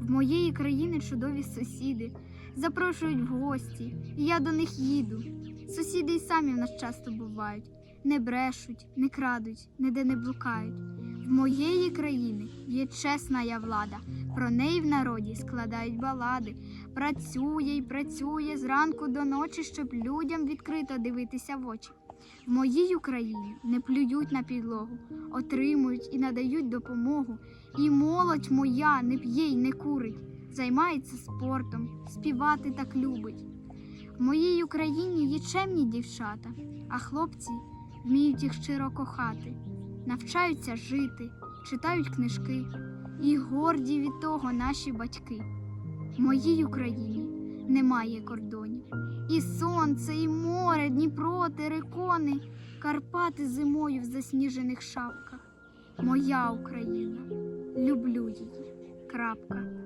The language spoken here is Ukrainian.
В моєї країни чудові сусіди запрошують в гості, і я до них їду. Сусіди й самі в нас часто бувають, не брешуть, не крадуть, ніде не блукають. В моєї країни є чесна я влада, про неї в народі складають балади. Працює й працює зранку до ночі, щоб людям відкрито дивитися в очі. В моїй Україні не плюють на підлогу, отримують і надають допомогу. І молодь моя не п'є й не курить, займається спортом, співати так любить. В моїй Україні є чемні дівчата, а хлопці вміють їх щиро кохати, навчаються жити, читають книжки, і горді від того наші батьки. В моїй Україні немає кордонів. І сонце, і море, Дніпро, терикони, Карпати зимою в засніжених шапках. Моя Україна, люблю її. Крапка.